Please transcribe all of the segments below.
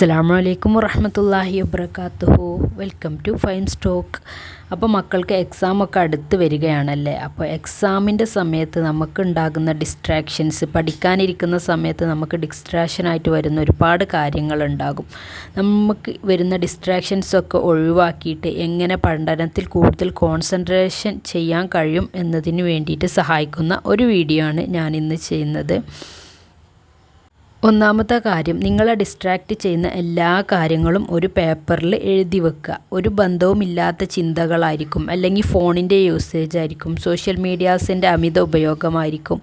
അസ്സാം വലൈക്കും വറഹമത്തല്ലാഹി വബർക്കാത്തുഹു വെൽക്കം ടു ഫൈൻ സ്റ്റോക്ക് അപ്പോൾ മക്കൾക്ക് എക്സാമൊക്കെ അടുത്ത് വരികയാണല്ലേ? അപ്പോൾ എക്സാമിന്റെ സമയത്ത് നമുക്ക് ഉണ്ടാകുന്ന ഡിസ്ട്രാക്ഷൻസ് പഠിക്കാനിരിക്കുന്ന സമയത്ത് നമുക്ക് ഡിസ്ട്രാക്ഷനായിട്ട് വരുന്ന ഒരുപാട് കാര്യങ്ങളുണ്ടാകും നമുക്ക് വരുന്ന ഡിസ്ട്രാക്ഷൻസൊക്കെ ഒഴിവാക്കിയിട്ട് എങ്ങനെ പഠനത്തിൽ കൂടുതൽ കോൺസെൻട്രേഷൻ ചെയ്യാൻ കഴിയും എന്നതിന് വേണ്ടിയിട്ട് സഹായിക്കുന്ന ഒരു വീഡിയോ ആണ് ഞാനിന്ന് ചെയ്യുന്നത്. ഒന്നാമത്തെ കാര്യം നിങ്ങളെ ഡിസ്ട്രാക്റ്റ് ചെയ്യുന്ന എല്ലാ കാര്യങ്ങളും ഒരു പേപ്പറിൽ എഴുതി വെക്കുക. ഒരു ബന്ധവുമില്ലാത്ത ചിന്തകളായിരിക്കും അല്ലെങ്കിൽ ഫോണിന്റെ യൂസേജ് ആയിരിക്കും സോഷ്യൽ മീഡിയാസിന്റെ അമിത ഉപയോഗമായിരിക്കും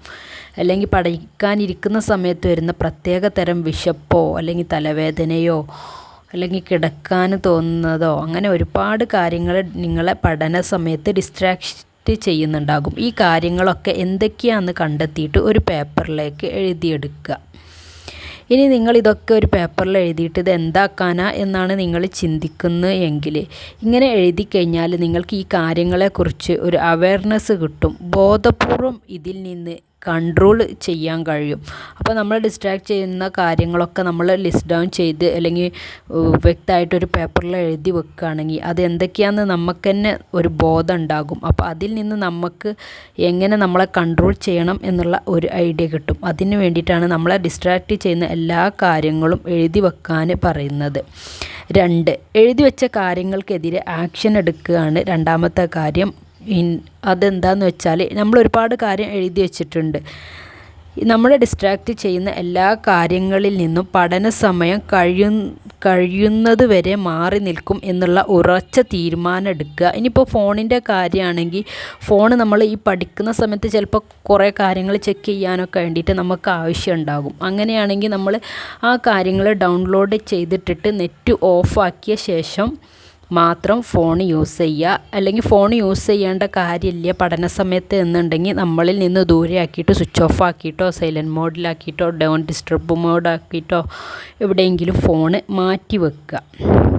അല്ലെങ്കിൽ പഠിക്കാനിരിക്കുന്ന സമയത്ത് വരുന്ന പ്രത്യേക തരം വിശപ്പോ അല്ലെങ്കിൽ തലവേദനയോ അല്ലെങ്കിൽ കിടക്കാൻ തോന്നുന്നതോ അങ്ങനെ ഒരുപാട് കാര്യങ്ങൾ നിങ്ങളെ പഠന സമയത്ത് ഡിസ്ട്രാക്ഷൻ ചെയ്യുന്നുണ്ടാകും. ഈ കാര്യങ്ങളൊക്കെ എന്തൊക്കെയാണെന്ന് കണ്ടെത്തിയിട്ട് ഒരു പേപ്പറിലേക്ക് എഴുതിയെടുക്കുക. ഇനി നിങ്ങൾ ഇതൊക്കെ ഒരു പേപ്പറിൽ എഴുതിയിട്ട് ഇത് എന്താക്കാനാ എന്നാണ് നിങ്ങൾ ചിന്തിക്കുന്നത് എങ്കിൽ ഇങ്ങനെ എഴുതി കഴിഞ്ഞാൽ നിങ്ങൾക്ക് ഈ കാര്യങ്ങളെക്കുറിച്ച് ഒരു അവയർനെസ് കിട്ടും. ബോധപൂർവം ഇതിൽ നിന്ന് കൺട്രോൾ ചെയ്യാൻ കഴിയും. അപ്പോൾ നമ്മൾ ഡിസ്ട്രാക്ട് ചെയ്യുന്ന കാര്യങ്ങളൊക്കെ നമ്മൾ ലിസ്റ്റ് ഡൗൺ ചെയ്ത് അല്ലെങ്കിൽ വ്യക്തമായിട്ടൊരു പേപ്പറിൽ എഴുതി വെക്കുകയാണെങ്കിൽ അത് എന്തൊക്കെയാണെന്ന് നമുക്ക് തന്നെ ഒരു ബോധം ഉണ്ടാകും. അപ്പോൾ അതിൽ നിന്ന് നമുക്ക് എങ്ങനെ നമ്മളെ കൺട്രോൾ ചെയ്യണം എന്നുള്ള ഒരു ഐഡിയ കിട്ടും. അതിന് വേണ്ടിയിട്ടാണ് നമ്മളെ ഡിസ്ട്രാക്ട് ചെയ്യുന്ന എല്ലാ കാര്യങ്ങളും എഴുതി വെക്കാൻ പറയുന്നത്. രണ്ട് എഴുതി വെച്ച കാര്യങ്ങൾക്കെതിരെ ആക്ഷൻ എടുക്കുകയാണ് രണ്ടാമത്തെ കാര്യം. അതെന്താന്ന് വെച്ചാൽ നമ്മൾ ഒരുപാട് കാര്യം എഴുതി വെച്ചിട്ടുണ്ട്. നമ്മളെ ഡിസ്ട്രാക്റ്റ് ചെയ്യുന്ന എല്ലാ കാര്യങ്ങളിൽ നിന്നും പഠന സമയം കഴിയു കഴിയുന്നത് വരെ മാറി നിൽക്കും എന്നുള്ള ഉറച്ച തീരുമാനം എടുക്കുക ഇനിയിപ്പോൾ ഫോണിന്റെ കാര്യമാണെങ്കിൽ ഫോൺ നമ്മൾ ഈ പഠിക്കുന്ന സമയത്ത് ചിലപ്പോൾ കുറേ കാര്യങ്ങൾ ചെക്ക് ചെയ്യാനൊക്കെ വേണ്ടിയിട്ട് നമുക്ക് ആവശ്യം ഉണ്ടാകും അങ്ങനെയാണെങ്കിൽ നമ്മൾ ആ കാര്യങ്ങൾ ഡൗൺലോഡ് ചെയ്തിട്ടിട്ട് നെറ്റ് ഓഫാക്കിയ ശേഷം മാത്രം ഫോൺ യൂസ് ചെയ്യുക. അല്ലെങ്കിൽ ഫോൺ യൂസ് ചെയ്യേണ്ട കാര്യമില്ല. പഠന സമയത്ത് എന്നുണ്ടെങ്കിൽ നമ്മളിൽ നിന്ന് ദൂരെയാക്കിയിട്ട് സ്വിച്ച് ഓഫ് ആക്കിയിട്ടോ സൈലന്റ് മോഡിലാക്കിയിട്ടോ ഡോൺ ഡിസ്റ്റർബ് മോഡാക്കിയിട്ടോ എവിടെയെങ്കിലും ഫോണ് മാറ്റി വെക്കുക.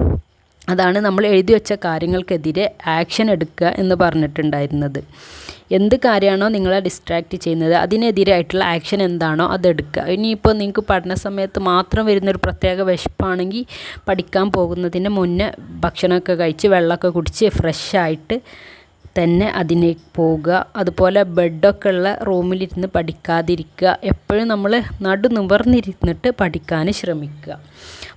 അതാണ് നമ്മൾ എഴുതി വെച്ച കാര്യങ്ങൾക്കെതിരെ ആക്ഷൻ എടുക്കുക എന്ന് പറഞ്ഞിട്ടുണ്ടായിരുന്നത്. എന്ത് കാര്യമാണോ നിങ്ങളെ ഡിസ്ട്രാക്റ്റ് ചെയ്യുന്നത് അതിനെതിരായിട്ടുള്ള ആക്ഷൻ എന്താണോ അതെടുക്കുക ഇനിയിപ്പോൾ നിങ്ങൾക്ക് പഠന സമയത്ത് മാത്രം വരുന്നൊരു പ്രത്യേക വിശപ്പാണെങ്കിൽ പഠിക്കാൻ പോകുന്നതിന് മുന്നേ ഭക്ഷണമൊക്കെ കഴിച്ച് വെള്ളമൊക്കെ കുടിച്ച് ഫ്രഷായിട്ട് തന്നെ അതിനെ പോകുക അതുപോലെ ബെഡൊക്കെ ഉള്ള റൂമിലിരുന്ന് പഠിക്കാതിരിക്കുക. എപ്പോഴും നമ്മൾ നടു നിവർന്നിരുന്നിട്ട് പഠിക്കാൻ ശ്രമിക്കുക.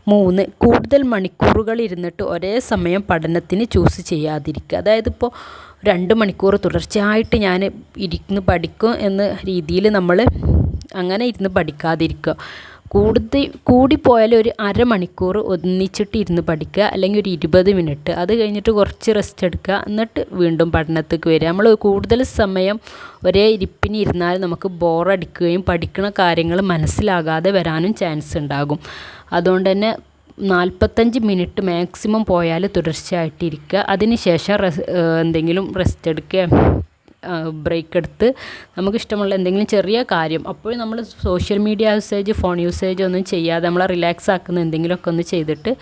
മൂന്ന് കൂടുതൽ മണിക്കൂറുകൾ ഇരുന്നിട്ട് ഒരേ സമയം പഠനത്തിന് ചൂസ് ചെയ്യാതിരിക്കുക. അതായത് ഇപ്പോൾ രണ്ട് മണിക്കൂർ തുടർച്ചയായിട്ട് ഞാൻ ഇരുന്ന് പഠിക്കും എന്ന രീതിയിൽ നമ്മൾ അങ്ങനെ ഇരുന്ന് പഠിക്കാതിരിക്കുക. കൂടുതൽ കൂടിപ്പോയാൽ ഒരു അരമണിക്കൂർ ഒന്നിച്ചിട്ട് ഇരുന്ന് പഠിക്കുക അല്ലെങ്കിൽ ഒരു ഇരുപത് മിനിറ്റ് അത് കഴിഞ്ഞിട്ട് കുറച്ച് റെസ്റ്റ് എടുക്കുക എന്നിട്ട് വീണ്ടും പഠനത്തേക്ക് വരിക. നമ്മൾ കൂടുതൽ സമയം ഒരേ ഇരിപ്പിന് ഇരുന്നാൽ നമുക്ക് ബോറടിക്കുകയും പഠിക്കുന്ന കാര്യങ്ങൾ മനസ്സിലാകാതെ വരാനും ചാൻസ് ഉണ്ടാകും. അതുകൊണ്ട് തന്നെ നാൽപ്പത്തഞ്ച് മിനിറ്റ് മാക്സിമം പോയാൽ തുടർച്ചയായിട്ടിരിക്കുക. അതിന് ശേഷം എന്തെങ്കിലും റെസ്റ്റ് എടുക്കുക ബ്രേക്ക് എടുത്ത് നമുക്കിഷ്ടമുള്ള എന്തെങ്കിലും ചെറിയ കാര്യം. അപ്പോഴും നമ്മൾ social media usage phone usage ഒന്നും ചെയ്യാതെ നമ്മളെ റിലാക്സ് ആക്കുന്ന എന്തെങ്കിലുമൊക്കെ ഒന്ന് ചെയ്തിട്ട്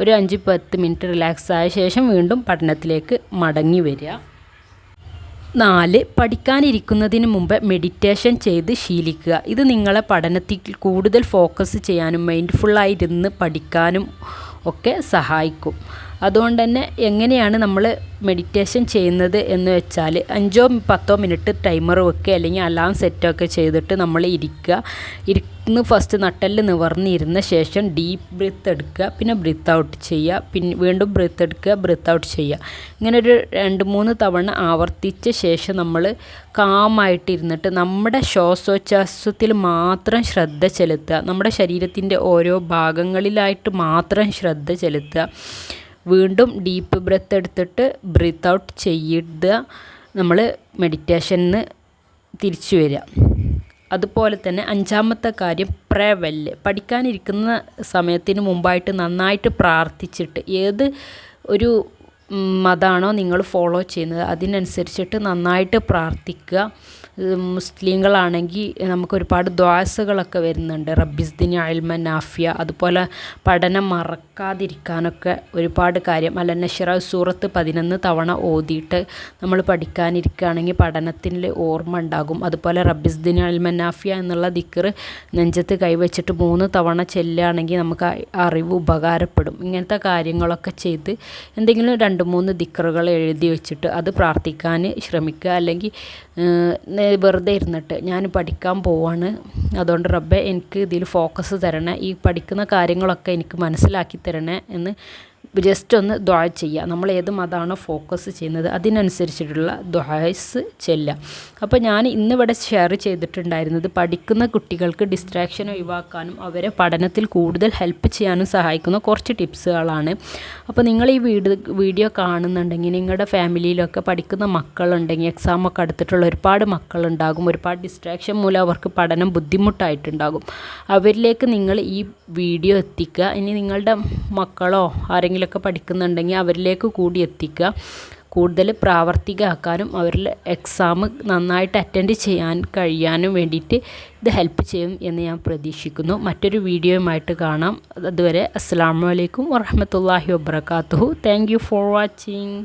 ഒരു അഞ്ച് പത്ത് മിനിറ്റ് റിലാക്സ് ആയ ശേഷം വീണ്ടും പഠനത്തിലേക്ക് മടങ്ങി വരിക. നാല് പഠിക്കാനിരിക്കുന്നതിന് മുമ്പ് മെഡിറ്റേഷൻ ചെയ്ത് ശീലിക്കുക. ഇത് നിങ്ങളെ പഠനത്തിൽ കൂടുതൽ ഫോക്കസ് ചെയ്യാനും മൈൻഡ്ഫുള്ളായിരുന്ന് പഠിക്കാനും ഒക്കെ സഹായിക്കും. അതുകൊണ്ട് തന്നെ എങ്ങനെയാണ് നമ്മൾ മെഡിറ്റേഷൻ ചെയ്യുന്നത് എന്ന് വെച്ചാൽ അഞ്ചോ പത്തോ മിനിറ്റ് ടൈമർ വെക്കുക അല്ലെങ്കിൽ അലാം സെറ്റൊക്കെ ചെയ്തിട്ട് നമ്മൾ ഇരിക്കുക. ഇരുന്ന് ഫസ്റ്റ് നട്ടൽ നിവർന്നിരുന്ന ശേഷം ഡീപ്പ് ബ്രീത്ത് എടുക്കുക പിന്നെ ബ്രീത്ത് ഔട്ട് ചെയ്യുക പിന്നെ വീണ്ടും ബ്രീത്ത് എടുക്കുക ബ്രീത്ത് ഔട്ട് ചെയ്യുക. ഇങ്ങനെ ഒരു രണ്ട് മൂന്ന് തവണ ആവർത്തിച്ച ശേഷം നമ്മൾ കാമായിട്ടിരുന്നിട്ട് നമ്മുടെ ശ്വാസോച്ഛ്വാസത്തിൽ മാത്രം ശ്രദ്ധ ചെലുത്തുക. നമ്മുടെ ശരീരത്തിന്റെ ഓരോ ഭാഗങ്ങളിലായിട്ട് മാത്രം ശ്രദ്ധ ചെലുത്തുക. വീണ്ടും ഡീപ്പ് ബ്രെത്ത് എടുത്തിട്ട് ബ്രീത്ത് ഔട്ട് ചെയ്യുക നമ്മൾ മെഡിറ്റേഷന് തിരിച്ചു വരിക. അതുപോലെ തന്നെ അഞ്ചാമത്തെ കാര്യം പ്രവല്ല് പഠിക്കാനിരിക്കുന്ന സമയത്തിന് മുമ്പായിട്ട് നന്നായിട്ട് പ്രാർത്ഥിച്ചിട്ട് ഏത് ഒരു മതമാണോ നിങ്ങൾ ഫോളോ ചെയ്യുന്നത്? അതിനനുസരിച്ചിട്ട് നന്നായിട്ട് പ്രാർത്ഥിക്കുക. മുസ്ലിങ്ങളാണെങ്കിൽ നമുക്ക് ഒരുപാട് ദ്വാസകളൊക്കെ വരുന്നുണ്ട്. റബ്ബിസ്ദിന് അൽമ നാഫിയ. അതുപോലെ പഠനം മറക്കാതിരിക്കാനൊക്കെ ഒരുപാട് കാര്യം. അല്ല നഷിറ സൂറത്ത് പതിനൊന്ന് തവണ ഓതിയിട്ട് നമ്മൾ പഠിക്കാനിരിക്കുകയാണെങ്കിൽ പഠനത്തിൽ ഓർമ്മ ഉണ്ടാകും. അതുപോലെ റബ്ബിസ്ദിന് അൽമ നാഫിയ എന്നുള്ള ദിക്കറ് നെഞ്ചത്ത് കൈവച്ചിട്ട് മൂന്ന് തവണ ചെല്ലുകയാണെങ്കിൽ നമുക്ക് അറിവ് ഉപകാരപ്പെടും. ഇങ്ങനത്തെ കാര്യങ്ങളൊക്കെ ചെയ്ത് എന്തെങ്കിലും രണ്ട് മൂന്ന് ദിക്കറുകൾ എഴുതി വെച്ചിട്ട് അത് പ്രാർത്ഥിക്കാൻ ശ്രമിക്കുക. അല്ലെങ്കിൽ വെറുതെ ഇരുന്നിട്ട് ഞാൻ പഠിക്കാൻ പോവാണ്. അതുകൊണ്ട് റബ്ബെ എനിക്ക് ഇതിൽ ഫോക്കസ് തരണേ. ഈ പഠിക്കുന്ന കാര്യങ്ങളൊക്കെ എനിക്ക് മനസ്സിലാക്കി തരണേ എന്ന് ജസ്റ്റ് ഒന്ന് ദ്വാ ചെയ്യുക നമ്മൾ ഏത് മതമാണോ ഫോക്കസ് ചെയ്യുന്നത് അതിനനുസരിച്ചിട്ടുള്ള ദ്വായസ് ചെല്ലുക. അപ്പോൾ ഞാൻ ഇന്നിവിടെ ഷെയർ ചെയ്തിട്ടുണ്ടായിരുന്നത് പഠിക്കുന്ന കുട്ടികൾക്ക് ഡിസ്ട്രാക്ഷൻ ഒഴിവാക്കാനും അവരെ പഠനത്തിൽ കൂടുതൽ ഹെൽപ്പ് ചെയ്യാനും സഹായിക്കുന്ന കുറച്ച് ടിപ്സുകളാണ്. അപ്പോൾ നിങ്ങൾ ഈ വീട് വീഡിയോ കാണുന്നുണ്ടെങ്കിൽ നിങ്ങളുടെ ഫാമിലിയിലൊക്കെ പഠിക്കുന്ന മക്കളുണ്ടെങ്കിൽ എക്സാമൊക്കെ അടുത്തിട്ടുള്ള ഒരുപാട് മക്കളുണ്ടാകും. ഒരുപാട് ഡിസ്ട്രാക്ഷൻ മൂലം അവർക്ക് പഠനം ബുദ്ധിമുട്ടായിട്ടുണ്ടാകും. അവരിലേക്ക് നിങ്ങൾ ഈ വീഡിയോ എത്തിക്കുക. ഇനി നിങ്ങളുടെ മക്കളോ ആരെങ്കിലുമൊക്കെ പഠിക്കുന്നുണ്ടെങ്കിൽ അവരിലേക്ക് കൂടി എത്തിക്കുക. കൂടുതൽ പ്രാവർത്തികമാക്കാനും അവരിൽ എക്സാം നന്നായിട്ട് അറ്റൻഡ് ചെയ്യാൻ കഴിയാനും വേണ്ടിയിട്ട് ഇത് ഹെൽപ്പ് ചെയ്യും എന്ന് ഞാൻ പ്രതീക്ഷിക്കുന്നു. മറ്റൊരു വീഡിയോയുമായിട്ട് കാണാം. അതുവരെ അസ്സാം വലൈക്കും വറഹമത്തല്ലാഹി വബർക്കാത്തു താങ്ക് യു ഫോർ വാച്ചിങ്